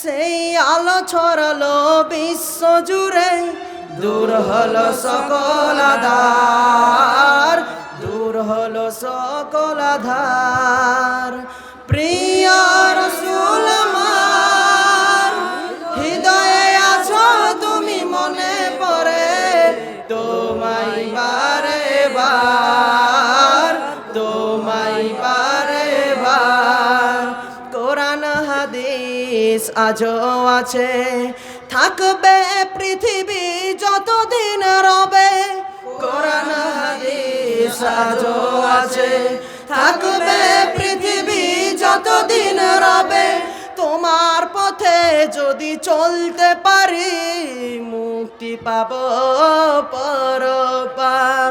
সেই আলো ছড়ালো বিশ্ব জুড়ে। দূর হলো সকল আধার, দূর হলো সকল আধার। প্রিয় রসুল হৃদয়ে আছো তুমি মনে পড়ে। তোমায় বারে হাদিস আজও আছে। থাকবে পৃথিবী যতদিন রবে। কোরআন, হাদিস আজও আছে। থাকবে পৃথিবী যতদিন রবে। তোমার পথে যদি চলতে পারি, মুক্তি পাব পরপার।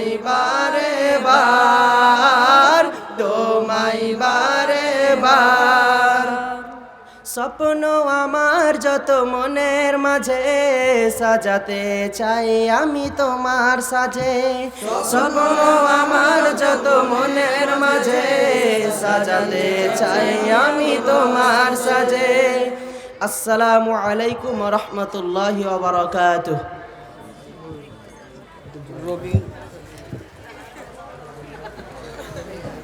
তোমায় বারে বার তোমায় বারে। বার স্বপ্ন আমার যত মনের মাঝে, সাজাতে চাই আমি তোমার সাজে। স্বপ্ন আমার যত মনের মাঝে, সাজাতে চাই আমি তোমার সাজে। আসসালামু আলাইকুম রহমতুল্লাহ বারকাতুহ। गोभी